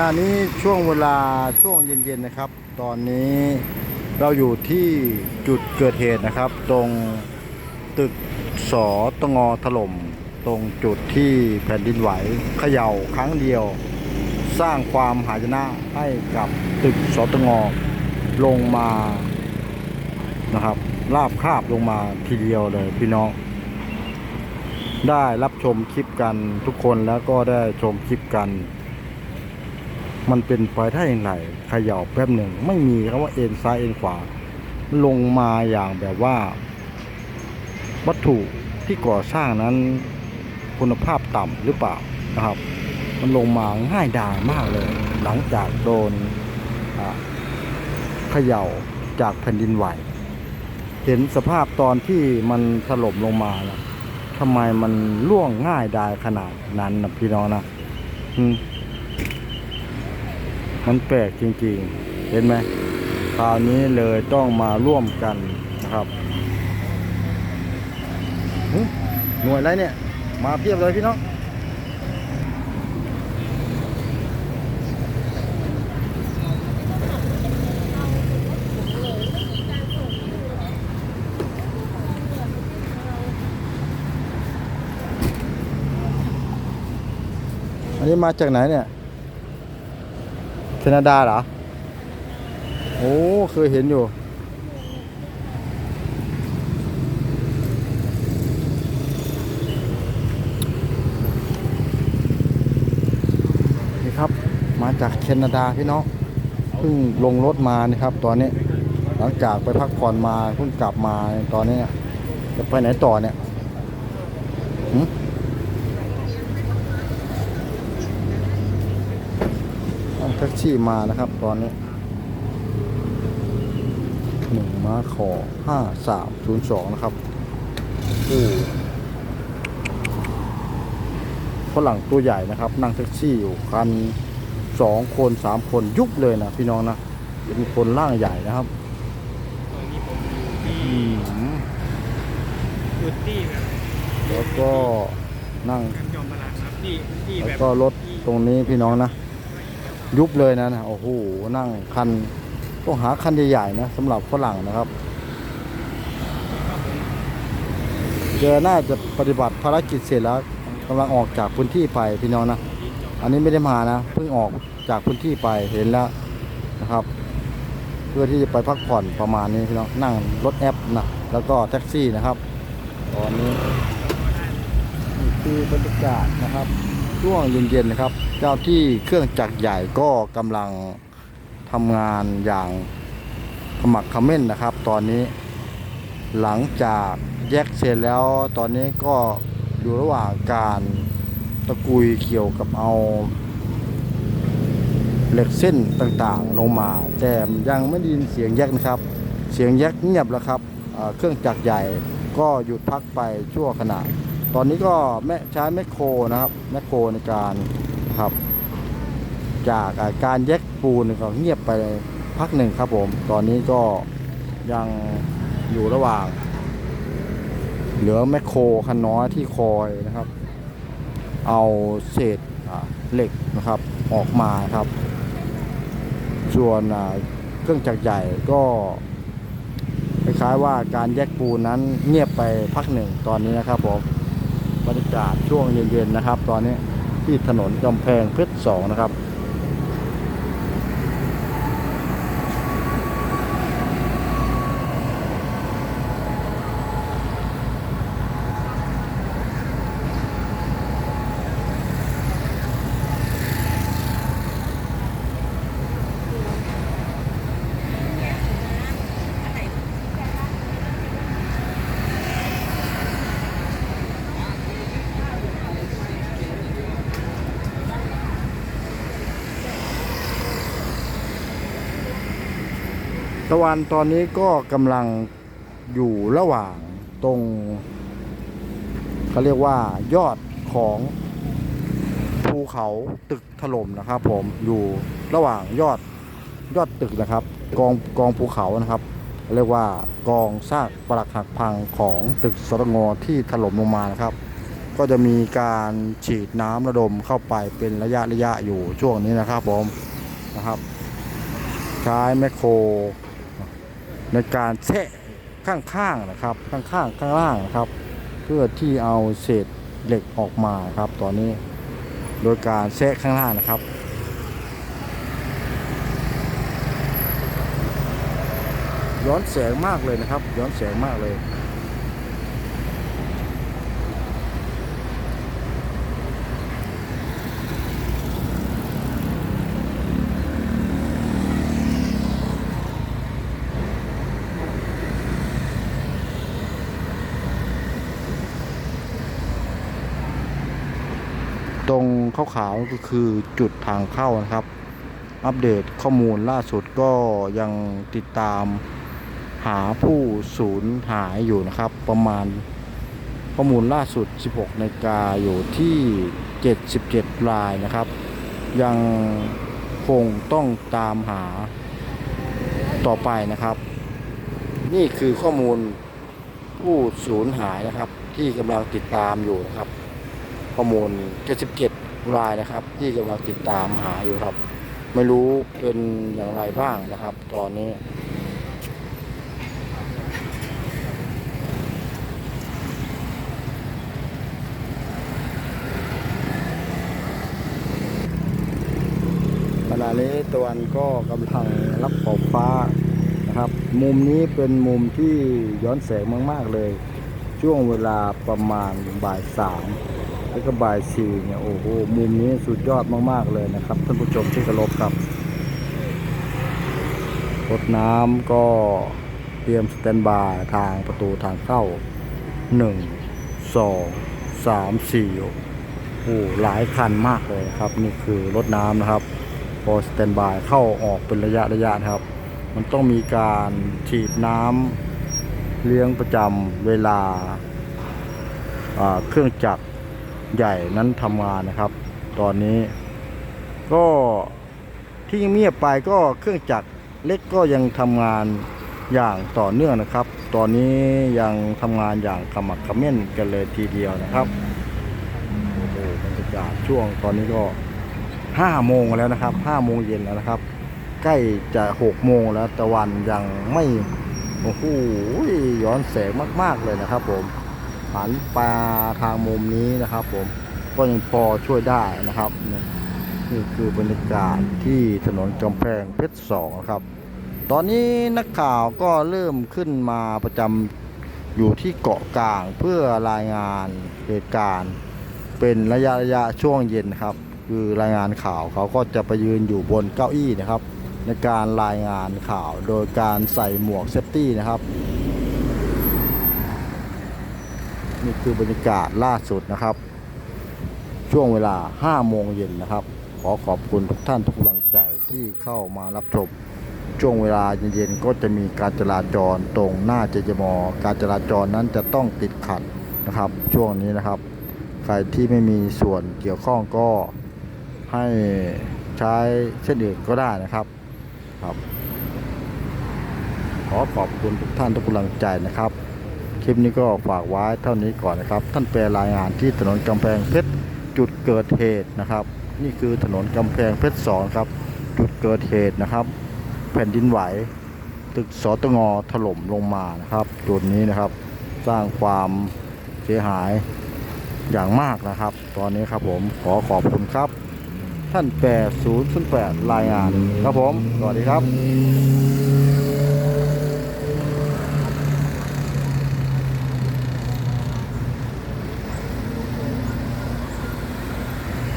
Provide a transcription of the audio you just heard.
ณะนี้ช่วงเวลาช่วงเย็นๆนะครับ ตอนนี้เราอยู่ที่จุดเกิดเหตุนะครับ ตรงตึกสอตงอถล่ม ตรงจุดที่แผ่นดินไหวเขย่าครั้งเดียว สร้างความหายนะให้กับตึกสตงลงมานะครับลาบคาบลงมาทีเดียวเลยพี่น้อง ได้รับชมคลิปกันทุกคนแล้วก็ได้ชมคลิปกัน มันเป็นไปได้อย่างไรขย่าแป๊บหนึ่ง ไม่มีคำว่าเอ็นซ้ายเอ็นขวา ลงมาอย่างแบบว่า วัตถุที่ก่อสร้างนั้นคุณภาพต่ำหรือเปล่านะครับ มันลงมาง่ายดายมากเลย หลังจากโดนเขย่าจากแผ่นดินไหว เห็นสภาพตอนที่มันถล่มลงมาแล้วทำไมมันล่วงง่ายดายขนาดนั้นนะพี่น้องนะอื มันแปลกจริงๆ เห็นไหมคราวนี้เลยต้องมาร่วมกันนะครับหึหน่วยอะไรเนี่ย มาเพียบเลยพี่น้องอันนี้มาจากไหนเนี่ย แคนาดาเหรอ โอ้ เคยเห็นอยู่ นี่ครับ มาจากแคนาดาพี่น้องเพิ่งลงรถมานี่ครับ ตอนนี้ หลังจากไปพักผ่อนมาเพิ่งกลับมาตอนนี้จะไปไหนต่อเนี่ยหึนั่งแท็กซี่มานะครับ ตอนนี้หนึ่งมาขอห้าสามศูนย์สองนะครับโอ้ฝรั่งตัวใหญ่นะครับ นั่งแท็กซี่อยู่คันสองคนสามคนยุบเลยนะพี่น้องนะเป็นคนร่างใหญ่นะครับตรงนี้ผมที่อืมจุดที่แบบแล้วก็นั่งการยอมพลังครับที่ที่แล้วแบบก็รถตรงนี้พี่น้องนะ ยุบเลยนะนะโอ้โหนั่งคันต้องหาคันใหญ่ๆนะสำหรับฝรั่งนะครับเจอน่าจะปฏิบัติภารกิจเสร็จแล้วกำลังออกจากพื้นที่ไปพี่น้องนะ อันนี้ไม่ได้มานะเพิ่งออกจากพื้นที่ไปเห็นแล้วนะครับ เพื่อที่จะไปพักผ่อนประมาณนี้พี่น้องนั่งรถแอปนะแล้วก็แท็กซี่นะครับ ตอนนี้นี่คือบรรยากาศนะครับ ช่วงเย็นๆนะครับ เจ้าที่เครื่องจักรใหญ่ก็กำลังทำงานอย่างขมักขม้นนะครับ ตอนนี้ หลังจากแยกเสร็จแล้วตอนนี้ก็อยู่ระหว่างการตะกุยเกี่ยวกับเอาเหล็กเส้นต่างๆลงมา แต่ยังไม่ได้ยินเสียงแยกนะครับ เสียงแยกเงียบแล้วครับเครื่องจักรใหญ่ก็หยุดพักไปชั่วขณะ ตอนนี้ก็แม่ใช้แมคโครนะครับแมคโครในการครับ จากการแยกปูนก็เงียบไปพักหนึ่งครับผม ตอนนี้ก็ยังอยู่ระหว่าง เหลือแมคโครคันน้อยที่คอยนะครับ เอาเศษเหล็กนะครับออกมาครับ ส่วนเครื่องจักรใหญ่ก็คล้ายๆว่าการแยกปูนนั้นเงียบไปพักหนึ่งตอนนี้นะครับผม บรรยากาศช่วงเย็นๆนะครับ ตอนนี้ที่ถนนกำแพงเพชรสองนะครับ ตะวันตอนนี้ก็กำลังอยู่ระหว่างตรงเขาเรียกว่ายอดของภูเขาตึกถล่มนะครับ ผมอยู่ระหว่างยอดยอดตึกนะครับ กองกองภูเขานะครับ เรียกว่ากองซากปรักหักพังของตึกสรงอที่ถล่มลงมานะครับ ก็จะมีการฉีดน้ำระดมเข้าไปเป็นระยะระยะอยู่ช่วงนี้นะครับผมนะครับ ใช้แมคโคร ในการแทะข้างๆนะครับ ข้างๆข้างล่างนะครับ เพื่อที่เอาเศษเหล็กออกมาครับตอนนี้โดยการแทะข้างล่างนะครับย้อนแสงมากเลยนะครับ ย้อนแสงมากเลย ตรงขาวๆก็คือจุดทางเข้านะครับ อัปเดตข้อมูลล่าสุดก็ยังติดตามหาผู้สูญหายอยู่นะครับ ประมาณข้อมูลล่าสุด 16นาฬิกาอยู่ที่ 77 รายนะครับ ยังคงต้องตามหาต่อไปนะครับ นี่คือข้อมูลผู้สูญหายนะครับ ที่กำลังติดตามอยู่นะครับ ข้อมูล 77 รายนะครับ ที่กำลังติดตามหาอยู่ครับ ไม่รู้เป็นอย่างไรบ้างนะครับ ตอนนี้ขณะนี้ตะวันก็กำลังรับขอบฟ้านะครับ มุมนี้เป็นมุมที่ย้อนแสงมาก ๆ เลย ช่วงเวลาประมาณบ่ายสาม แล้วก็บ่ายสี่เนี่ยโอ้โหมุมนี้สุดยอดมากๆเลยนะครับท่านผู้ชมที่เคารพครับรถน้ำก็เตรียมสแตนบายทางประตูทางเข้าหนึ่งสองสามสี่โอ้โหหลายคันมากเลยครับ นี่คือรถน้ำนะครับพอสแตนบายเข้าออกเป็นระยะระยะนะครับ มันต้องมีการฉีดน้ำเลี้ยงประจำเวลาเครื่องจักร ใหญ่นั้นทำงานนะครับ ตอนนี้ ก็ที่เงียบไปก็เครื่องจักรเล็กก็ยังทำงานอย่างต่อเนื่องนะครับ ตอนนี้ยังทำงานอย่างขมักขม้นกันเลยทีเดียวนะครับโอ้โหบรรยากาศช่วงตอนนี้ก็ห้าโมงแล้วนะครับห้าโมงเย็นแล้วนะครับ ใกล้จะหกโมงแล้วตะวันยังไม่โอ้โหย้อนแสงมาก ๆ เลยนะครับผม หันปลาทางมุมนี้นะครับผมก็ยังพอช่วยได้นะครับ นี่คือบรรยากาศที่ถนนกำแพงเพชรสองครับ ตอนนี้นักข่าวก็เริ่มขึ้นมาประจำอยู่ที่เกาะกลางเพื่อรายงานเหตุการณ์ เป็นระยะระยะช่วงเย็นครับ คือรายงานข่าวเขาก็จะไปยืนอยู่บนเก้าอี้นะครับ ในการรายงานข่าวโดยการใส่หมวกเซฟตี้นะครับ นี่คือบรรยากาศล่าสุดนะครับ ช่วงเวลา 5 โมงเย็นนะครับ ขอขอบคุณทุกท่านทุกกำลังใจที่เข้ามารับชมช่วงเวลาเย็นๆก็จะมีการจราจรตรงหน้าเจจมอการจราจรนั้นจะต้องติดขัดนะครับ ช่วงนี้นะครับ ใครที่ไม่มีส่วนเกี่ยวข้องก็ให้ใช้เส้นอื่นก็ได้นะครับครับ ขอขอบคุณทุกท่านทุกกำลังใจนะครับ คลิปนี้ก็ฝากไว้เท่านี้ก่อนนะครับ ท่านแปลรายงานที่ถนนกำแพงเพชรจุดเกิดเหตุนะครับ นี่คือถนนกำแพงเพชรสองครับ จุดเกิดเหตุนะครับ แผ่นดินไหว ตึกสตงถล่มลงมานะครับ จุดนี้นะครับ สร้างความเสียหายอย่างมากนะครับ ตอนนี้ครับผมขอขอบคุณครับ ท่านแปร008รายงานครับผม สวัสดีครับ